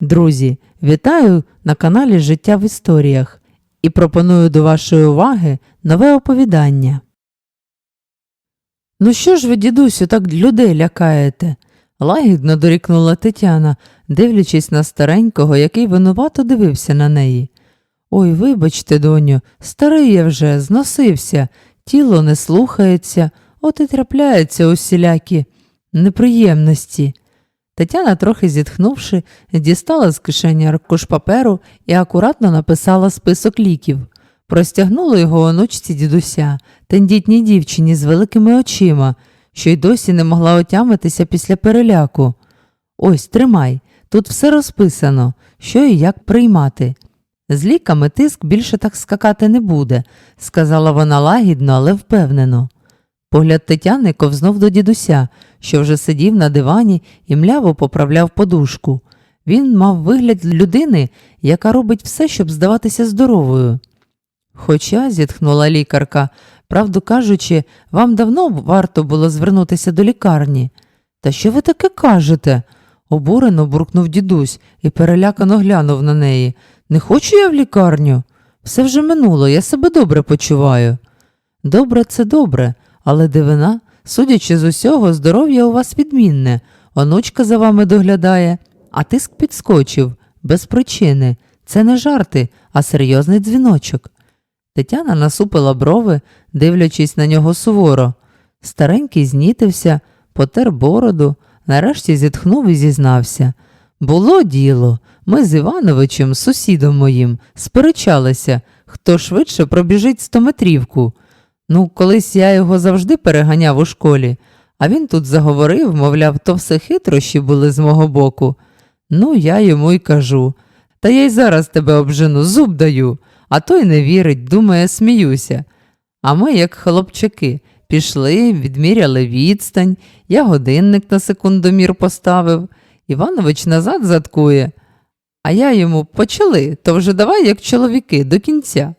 Друзі, вітаю на каналі Життя в історіях і пропоную до вашої уваги нове оповідання. Ну що ж ви, дідусю, так людей лякаєте? лагідно дорікнула Тетяна, дивлячись на старенького, який винувато дивився на неї. Ой, вибачте, доню, старий я вже, зносився, тіло не слухається, от і трапляються усілякі неприємності. Тетяна, трохи зітхнувши, дістала з кишені аркуш паперу і акуратно написала список ліків. Простягнула його онучці дідуся, тендітній дівчині з великими очима, що й досі не могла отямитися після переляку. Ось, тримай, тут все розписано, що і як приймати. З ліками тиск більше так скакати не буде, сказала вона лагідно, але впевнено. Погляд Тетяни ковзнув до дідуся, що вже сидів на дивані і мляво поправляв подушку. Він мав вигляд людини, яка робить все, щоб здаватися здоровою. Хоча, зітхнула лікарка, правду кажучи, вам давно варто було звернутися до лікарні. Та що ви таке кажете? обурено буркнув дідусь і перелякано глянув на неї. Не хочу я в лікарню. Все вже минуло, я себе добре почуваю. Добре, це добре, але дивина, судячи з усього, здоров'я у вас відмінне, онучка за вами доглядає, а тиск підскочив, без причини. Це не жарти, а серйозний дзвіночок. Тетяна насупила брови, дивлячись на нього суворо. Старенький знітився, потер бороду, нарешті зітхнув і зізнався. Було діло. Ми з Івановичем, сусідом моїм, сперечалися, хто швидше пробіжить стометрівку. Ну, колись я його завжди переганяв у школі, а він тут заговорив, мовляв, то все хитрощі були з мого боку. Ну, я йому й кажу. Та я й зараз тебе обжену, зуб даю, а той не вірить, думає, сміюся. А ми, як хлопчаки, пішли, відміряли відстань, я годинник на секундомір поставив. Іванович назад заткує. А я йому почали, то вже давай, як чоловіки, до кінця.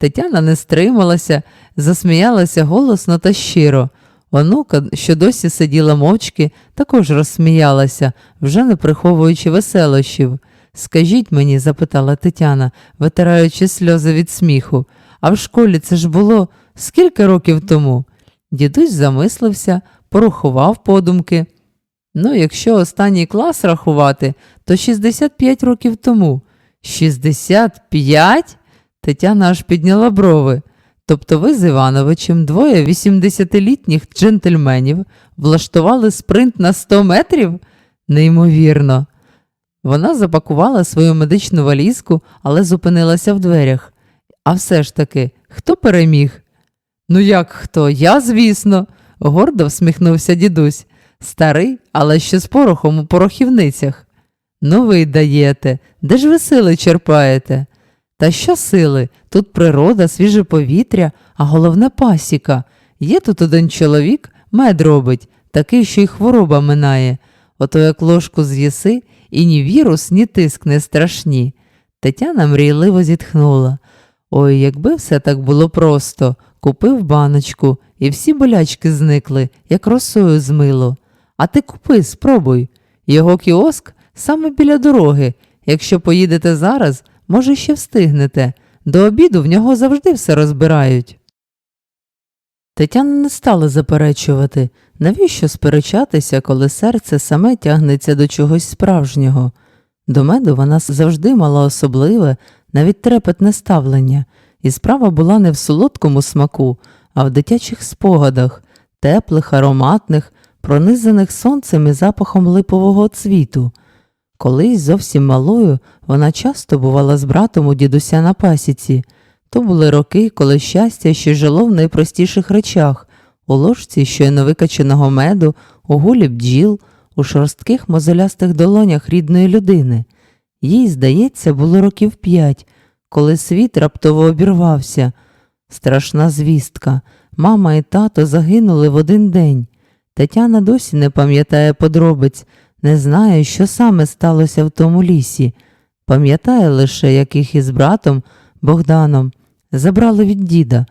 Тетяна не стрималася, засміялася голосно та щиро. Онука, що досі сиділа мовчки, також розсміялася, вже не приховуючи веселощів. Скажіть мені, запитала Тетяна, витираючи сльози від сміху, а в школі це ж було скільки років тому? Дідусь замислився, порахував подумки. Ну, якщо останній клас рахувати, то 65 років тому. 65? Тетяна аж підняла брови. Тобто ви з Івановичем, двоє 80-літніх джентльменів, влаштували спринт на 100 метрів? Неймовірно. Вона запакувала свою медичну валізку, але зупинилася в дверях. А все ж таки, хто переміг? Ну як хто? Я, звісно, гордо всміхнувся дідусь. Старий, але ще з порохом у порохівницях. Ну ви даєте, де ж ви сили черпаєте? Та що сили? Тут природа, свіже повітря, а головне пасіка. Є тут один чоловік, мед робить, такий, що й хвороба минає. Ото як ложку з'їси, і ні вірус, ні тиск не страшні. Тетяна мрійливо зітхнула. Ой, якби все так було просто, купив баночку, і всі болячки зникли, як росою змило. А ти купи, спробуй. Його кіоск саме біля дороги. Якщо поїдете зараз, може, ще встигнете. До обіду в нього завжди все розбирають. Тетяна не стала заперечувати, навіщо сперечатися, коли серце саме тягнеться до чогось справжнього. До меду вона завжди мала особливе, навіть трепетне ставлення, і справа була не в солодкому смаку, а в дитячих спогадах, теплих, ароматних, пронизаних сонцем і запахом липового цвіту. Колись зовсім малою вона часто бувала з братом у дідуся на пасіці. То були роки, коли щастя ще жило в найпростіших речах у ложці щойно викаченого меду, у гулі бджіл, у шорстких мозолястих долонях рідної людини. Їй, здається, було років п'ять, коли світ раптово обірвався. Страшна звістка. Мама і тато загинули в один день. Тетяна досі не пам'ятає подробиць, не знає, що саме сталося в тому лісі. Пам'ятає лише, як їх із братом Богданом забрали від діда,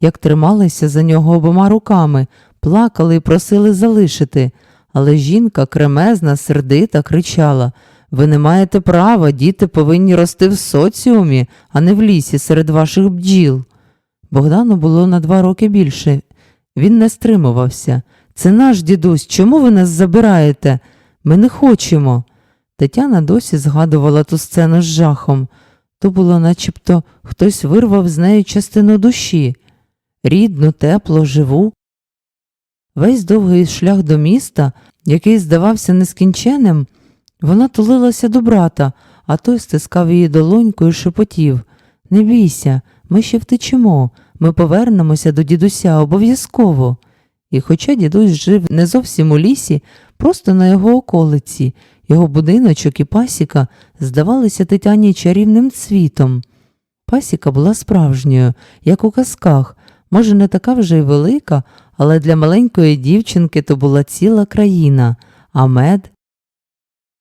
як трималися за нього обома руками, плакали і просили залишити, але жінка кремезна, сердита, кричала Ви не маєте права, діти повинні рости в соціумі, а не в лісі серед ваших бджіл. Богдану було на два роки більше. Він не стримувався. Це наш дідусь, чому ви нас забираєте? Ми не хочемо. Тетяна досі згадувала ту сцену з жахом. То було начебто хтось вирвав з неї частину душі, рідну, теплу, живу. Весь довгий шлях до міста, який здавався нескінченним, вона тулилася до брата, а той стискав її долоньку і шепотів Не бійся, ми ще втечемо, ми повернемося до дідуся обов'язково. І хоча дідусь жив не зовсім у лісі, просто на його околиці, його будиночок і пасіка здавалися Тетяні чарівним цвітом. Пасіка була справжньою, як у казках, може, не така вже й велика, але для маленької дівчинки то була ціла країна, а мед.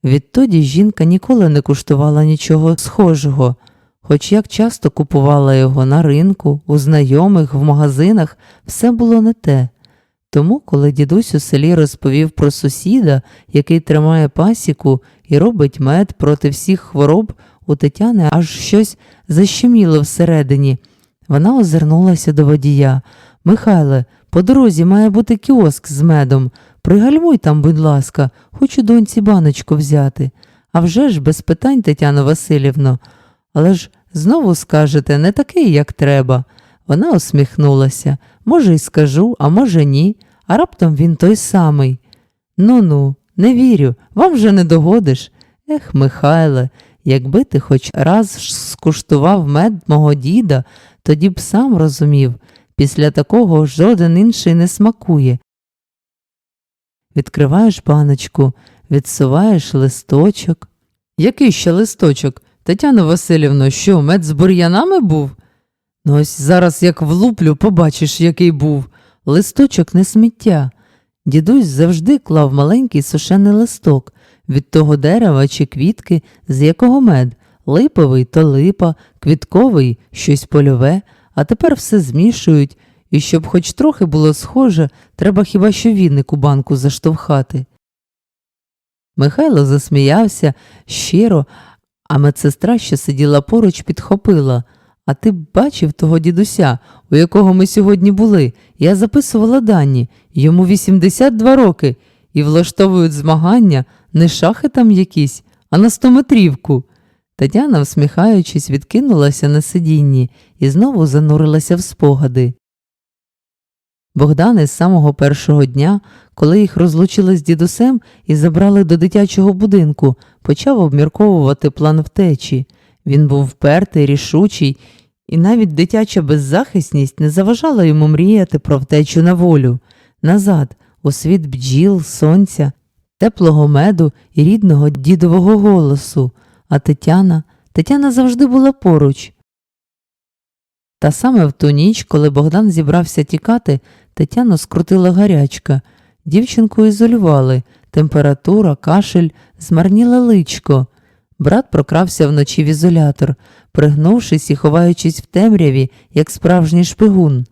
Відтоді жінка ніколи не куштувала нічого схожого, хоч як часто купувала його на ринку, у знайомих, в магазинах, все було не те. Тому, коли дідусь у селі розповів про сусіда, який тримає пасіку і робить мед проти всіх хвороб, у Тетяни аж щось защеміло всередині. Вона озирнулася до водія. Михайле, по дорозі має бути кіоск з медом. Пригальмуй там, будь ласка, хочу доньці баночку взяти. А вже ж без питань, Тетяно Васильівно. Але ж знову скажете, не такий, як треба. Вона усміхнулася. Може, й скажу, а може, ні. А раптом він той самий. Ну ну, не вірю, вам же не догодиш. Ех, Михайле, якби ти хоч раз скуштував мед мого діда, тоді б сам розумів, після такого жоден інший не смакує. Відкриваєш баночку, відсуваєш листочок. Який ще листочок? Тетяно Васильівно, що, мед з бур'янами був? Ну ось зараз як влуплю, побачиш, який був. Листочок не сміття. Дідусь завжди клав маленький сушений листок від того дерева чи квітки, з якого мед, липовий то липа, квітковий щось польове, а тепер все змішують, і щоб хоч трохи було схоже, треба хіба що віник у банку заштовхати. Михайло засміявся щиро, а медсестра, що сиділа поруч, підхопила. А ти бачив того дідуся, у якого ми сьогодні були. Я записувала дані, йому 82 роки, і влаштовують змагання не шахи там якісь, а на стометрівку. Тетяна, всміхаючись, відкинулася на сидінні і знову занурилася в спогади. Богдан із самого першого дня, коли їх розлучили з дідусем і забрали до дитячого будинку, почав обмірковувати план втечі. Він був впертий, рішучий, і навіть дитяча беззахисність не заважала йому мріяти про втечу на волю, назад, у світ бджіл, сонця, теплого меду і рідного дідового голосу. А Тетяна, Тетяна завжди була поруч. Та саме в ту ніч, коли Богдан зібрався тікати, Тетяну скрутила гарячка. Дівчинку ізолювали, температура, кашель, змарніле личко. Брат прокрався вночі в ізолятор, пригнувшись і ховаючись в темряві, як справжній шпигун.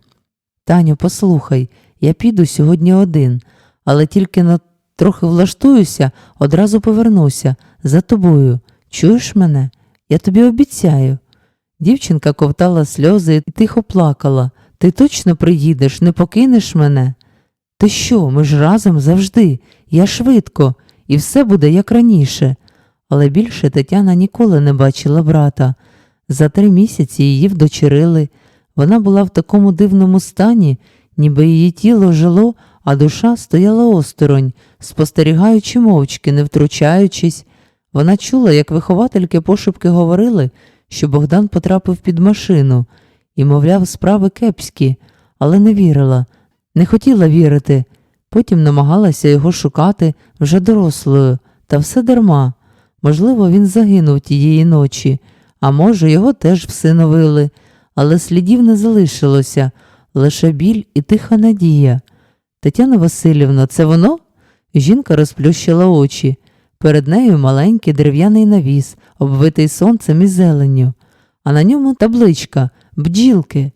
Таню, послухай, я піду сьогодні один, але тільки на трохи влаштуюся, одразу повернуся за тобою. Чуєш мене? Я тобі обіцяю. Дівчинка ковтала сльози і тихо плакала. Ти точно приїдеш, не покинеш мене? Ти що, ми ж разом завжди, я швидко, і все буде як раніше. Але більше Тетяна ніколи не бачила брата. За три місяці її вдочерили. Вона була в такому дивному стані, ніби її тіло жило, а душа стояла осторонь, спостерігаючи мовчки, не втручаючись. Вона чула, як виховательки пошепки говорили, що Богдан потрапив під машину і, мовляв, справи кепські, але не вірила, не хотіла вірити. Потім намагалася його шукати вже дорослою, та все дарма. Можливо, він загинув тієї ночі, а може, його теж всиновили, але слідів не залишилося, лише біль і тиха надія. Тетяна Васильівна, це воно? Жінка розплющила очі. Перед нею маленький дерев'яний навіс, обвитий сонцем і зеленню, а на ньому табличка бджілки.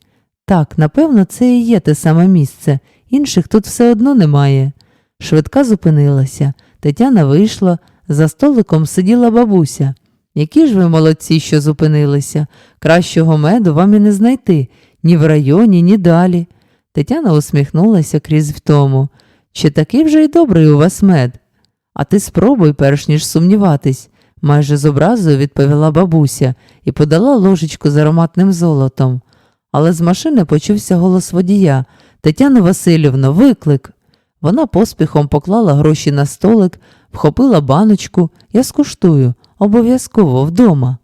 Так, напевно, це і є те саме місце, інших тут все одно немає. Швидка зупинилася. Тетяна вийшла, За столиком сиділа бабуся. Які ж ви молодці, що зупинилися. Кращого меду вам і не знайти ні в районі, ні далі. Тетяна усміхнулася крізь втому. Чи такий вже й добрий у вас мед? А ти спробуй, перш ніж сумніватись, майже з образою відповіла бабуся і подала ложечку з ароматним золотом. Але з машини почувся голос водія. Тетяна Васильівна, виклик. Вона поспіхом поклала гроші на столик, вхопила баночку, я скуштую, обов'язково вдома.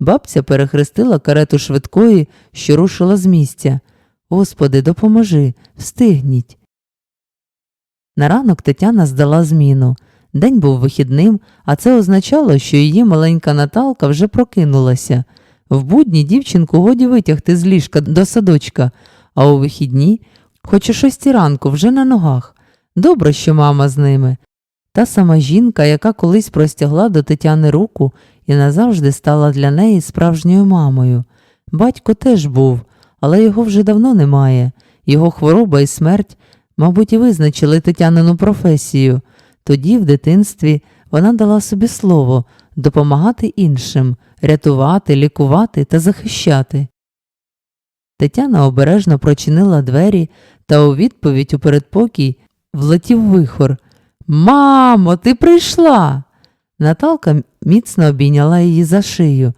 Бабця перехрестила карету швидкої, що рушила з місця. Господи, допоможи, встигніть. На ранок Тетяна здала зміну. День був вихідним, а це означало, що її маленька Наталка вже прокинулася. В будні дівчинку годі витягти з ліжка до садочка, а у вихідні, хоч о шостій ранку, вже на ногах. Добре, що мама з ними. Та сама жінка, яка колись простягла до Тетяни руку і назавжди стала для неї справжньою мамою. Батько теж був, але його вже давно немає. Його хвороба і смерть, мабуть, і визначили Тетянину професію. Тоді, в дитинстві, вона дала собі слово допомагати іншим, рятувати, лікувати та захищати. Тетяна обережно прочинила двері та у відповідь у передпокій влетів вихор. Мамо, ти прийшла. Наталка міцно обійняла її за шию.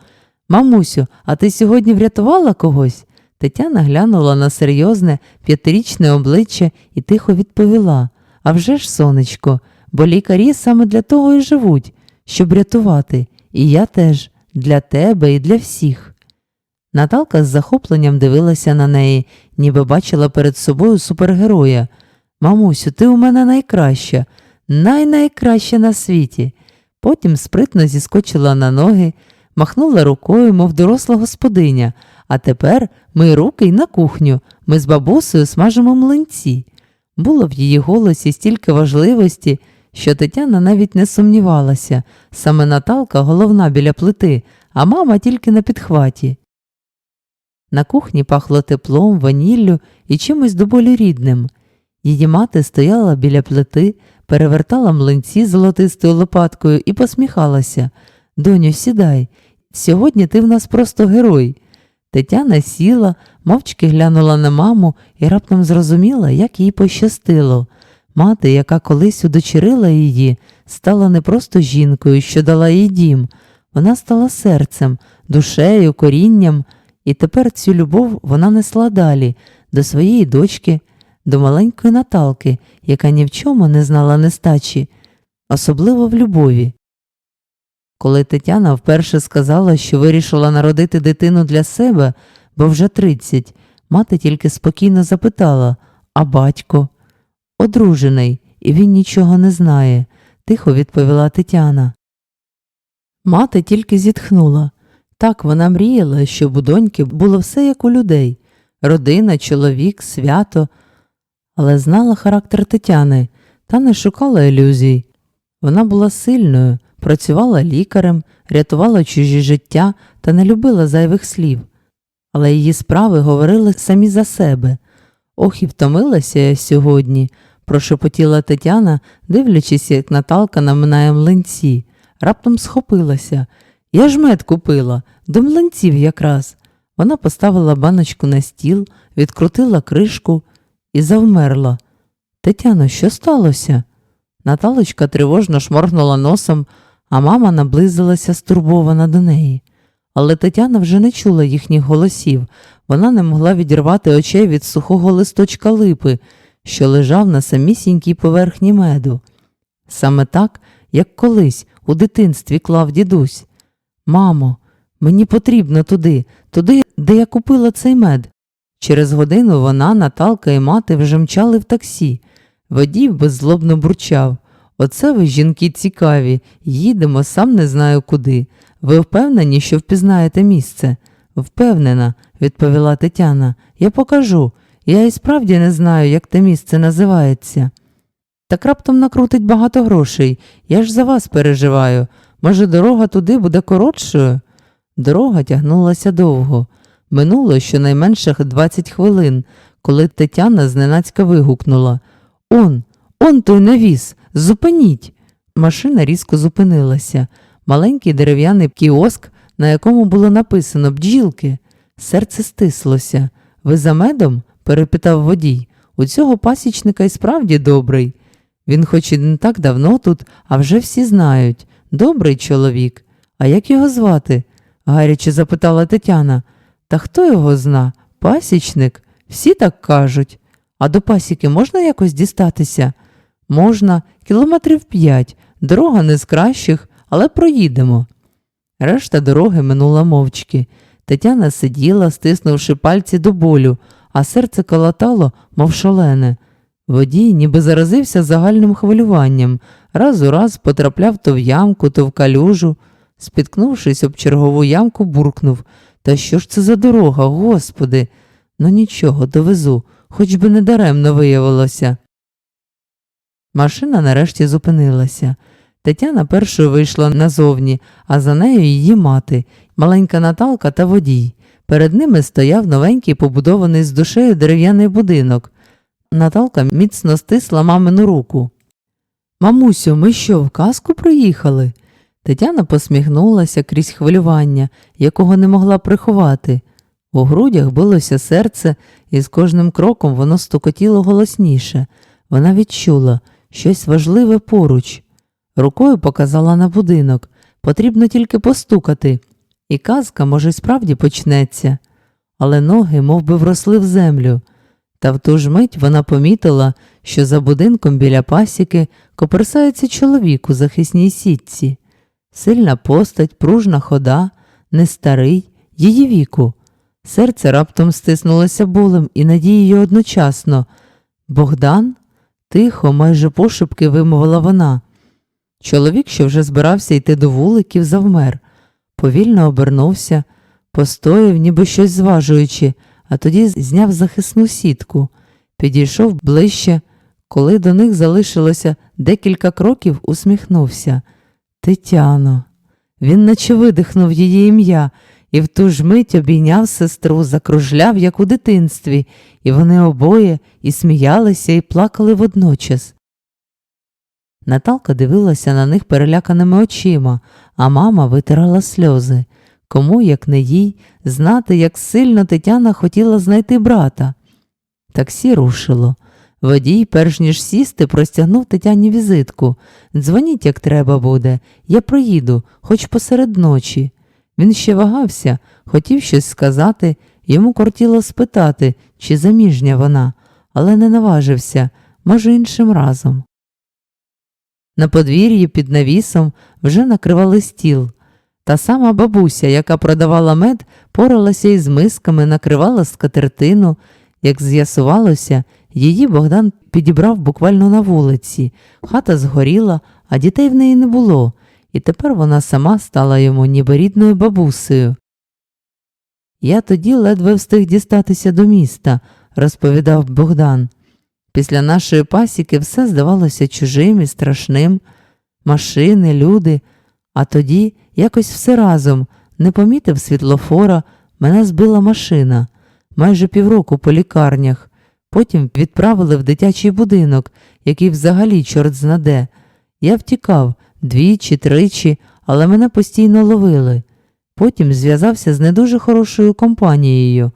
Мамусю, а ти сьогодні врятувала когось? Тетяна глянула на серйозне п'ятирічне обличчя і тихо відповіла «А вже ж, сонечко, бо лікарі саме для того і живуть, щоб рятувати, і я теж для тебе і для всіх. Наталка з захопленням дивилася на неї, ніби бачила перед собою супергероя. Мамусю, ти у мене найкраща, най-найкраща на світі. Потім спритно зіскочила на ноги, махнула рукою, мов доросла господиня. А тепер ми руки й на кухню, ми з бабусею смажимо млинці. Було в її голосі стільки важливості, що Тетяна навіть не сумнівалася. Саме Наталка головна біля плити, а мама тільки на підхваті. На кухні пахло теплом, ваніллю і чимось доволі рідним. Її мати стояла біля плити, перевертала млинці золотистою лопаткою і посміхалася. Доню, сідай, сьогодні ти в нас просто герой. Тетяна сіла, мовчки глянула на маму і раптом зрозуміла, як їй пощастило. Мати, яка колись удочерила її, стала не просто жінкою, що дала їй дім, вона стала серцем, душею, корінням, і тепер цю любов вона несла далі до своєї дочки, до маленької Наталки, яка ні в чому не знала нестачі, особливо в любові. Коли Тетяна вперше сказала, що вирішила народити дитину для себе, бо вже тридцять, мати тільки спокійно запитала А батько? Одружений, і він нічого не знає, тихо відповіла Тетяна. Мати тільки зітхнула. Так вона мріяла, щоб у доньки було все як у людей родина, чоловік, свято, але знала характер Тетяни та не шукала ілюзій. Вона була сильною, працювала лікарем, рятувала чужі життя та не любила зайвих слів. Але її справи говорили самі за себе. Ох, і втомилася я сьогодні, прошепотіла Тетяна, дивлячись, як Наталка наминає млинці. Раптом схопилася. Я ж мед купила, до млинців якраз. Вона поставила баночку на стіл, відкрутила кришку і завмерла. Тетяно, що сталося? Наталочка тривожно шморгнула носом, а мама наблизилася стурбована до неї. Але Тетяна вже не чула їхніх голосів, вона не могла відірвати очей від сухого листочка липи, що лежав на самісінькій поверхні меду. Саме так, як колись у дитинстві клав дідусь. Мамо, мені потрібно туди, туди, де я купила цей мед. Через годину вона, Наталка і мати вже мчали в таксі. Водій беззлобно бурчав. Оце ви, жінки, цікаві, їдемо, сам не знаю куди. Ви впевнені, що впізнаєте місце? Впевнена, відповіла Тетяна. Я покажу. Я і справді не знаю, як те місце називається. Так раптом накрутить багато грошей. Я ж за вас переживаю. Може, дорога туди буде коротшою? Дорога тягнулася довго. Минуло щонайменше 20 хвилин, коли Тетяна зненацька вигукнула Он, он той навіс, зупиніть. Машина різко зупинилася. Маленький дерев'яний кіоск, на якому було написано бджілки. Серце стислося. Ви за медом? перепитав водій. У цього пасічника і справді добрий. Він хоч і не так давно тут, а вже всі знають. Добрий чоловік. А як його звати? гаряче запитала Тетяна. Та хто його зна? Пасічник? Всі так кажуть. А до пасіки можна якось дістатися? Можна, кілометрів п'ять. Дорога не з кращих, але проїдемо. Решта дороги минула мовчки. Тетяна сиділа, стиснувши пальці до болю, а серце колотало, мов шалене. Водій ніби заразився загальним хвилюванням, раз у раз потрапляв то в ямку, то в калюжу. Спіткнувшись об чергову ямку, буркнув Та що ж це за дорога, господи? Ну нічого, довезу, хоч би не даремно виявилося. Машина нарешті зупинилася. Тетяна першою вийшла назовні, а за нею її мати, маленька Наталка та водій. Перед ними стояв новенький побудований з душею дерев'яний будинок. Наталка міцно стисла мамину руку. Мамусю, ми що, в казку приїхали? Тетяна посміхнулася крізь хвилювання, якого не могла приховати. У грудях билося серце, і з кожним кроком воно стукотіло голосніше. Вона відчула щось важливе поруч. Рукою показала на будинок. Потрібно тільки постукати, і казка, може, справді почнеться. Але ноги мов би, вросли в землю. Та в ту ж мить вона помітила, що за будинком біля пасіки коперсається чоловік у захисній сітці. Сильна постать, пружна хода, не старий, її віку. Серце раптом стиснулося болем і надією одночасно. Богдан? Тихо, майже пошепки вимовила вона. Чоловік, що вже збирався йти до вуликів, завмер, повільно обернувся, постояв, ніби щось зважуючи, а тоді зняв захисну сітку, підійшов ближче, коли до них залишилося декілька кроків, усміхнувся. Тетяно. Він наче видихнув її ім'я і в ту ж мить обійняв сестру, закружляв, як у дитинстві, і вони обоє і сміялися, і плакали водночас. Наталка дивилася на них переляканими очима, а мама витирала сльози. Кому, як не їй, знати, як сильно Тетяна хотіла знайти брата. Таксі рушило. Водій, перш ніж сісти, простягнув Тетяні візитку. Дзвоніть, як треба буде, я проїду, хоч посеред ночі. Він ще вагався, хотів щось сказати, йому кортіло спитати, чи заміжня вона, але не наважився, може, іншим разом. На подвір'ї під навісом вже накривали стіл. Та сама бабуся, яка продавала мед, поралася із мисками, накривала скатертину. Як з'ясувалося, її Богдан підібрав буквально на вулиці. Хата згоріла, а дітей в неї не було, і тепер вона сама стала йому ніби рідною бабусею. Я тоді ледве встиг дістатися до міста, розповідав Богдан. Після нашої пасіки все здавалося чужим і страшним машини, люди, а тоді якось все разом не помітив світлофора, мене збила машина майже півроку по лікарнях. Потім відправили в дитячий будинок, який взагалі чорт знаде. Я втікав двічі, тричі, але мене постійно ловили. Потім зв'язався з не дуже хорошою компанією.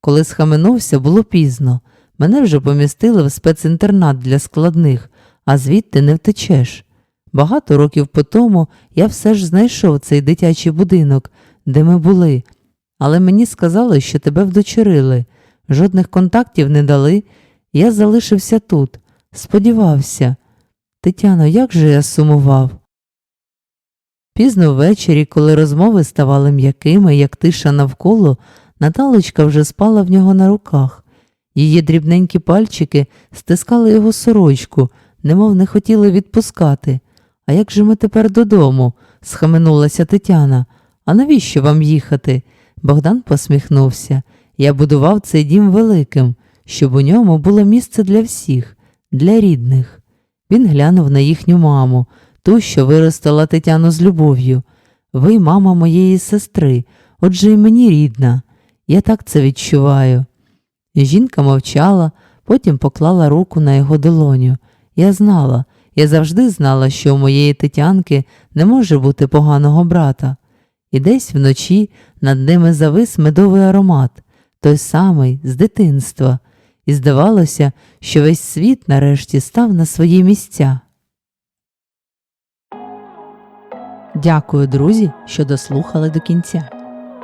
Коли схаменувся, було пізно. Мене вже помістили в спецінтернат для складних, а звідти не втечеш. Багато років по тому я все ж знайшов цей дитячий будинок, де ми були, але мені сказали, що тебе вдочерили. Жодних контактів не дали. Я залишився тут, сподівався. Тетяно, як же я сумував? Пізно ввечері, коли розмови ставали м'якими, як тиша навколо, Наталочка вже спала в нього на руках. Її дрібненькі пальчики стискали його сорочку, немов не хотіли відпускати. А як же ми тепер додому? схаменулася Тетяна. А навіщо вам їхати? Богдан посміхнувся. Я будував цей дім великим, щоб у ньому було місце для всіх, для рідних. Він глянув на їхню маму, ту, що виростила Тетяну з любов'ю. Ви, мама моєї сестри, отже й мені рідна. Я так це відчуваю. Жінка мовчала, потім поклала руку на його долоню. Я знала, Я завжди знала, що у моєї Тетянки не може бути поганого брата. І десь вночі над ними завис медовий аромат, той самий з дитинства, і здавалося, що весь світ нарешті став на свої місця. Дякую, друзі, що дослухали до кінця.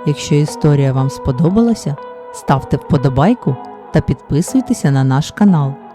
Якщо історія вам сподобалася, ставте вподобайку та підписуйтеся на наш канал.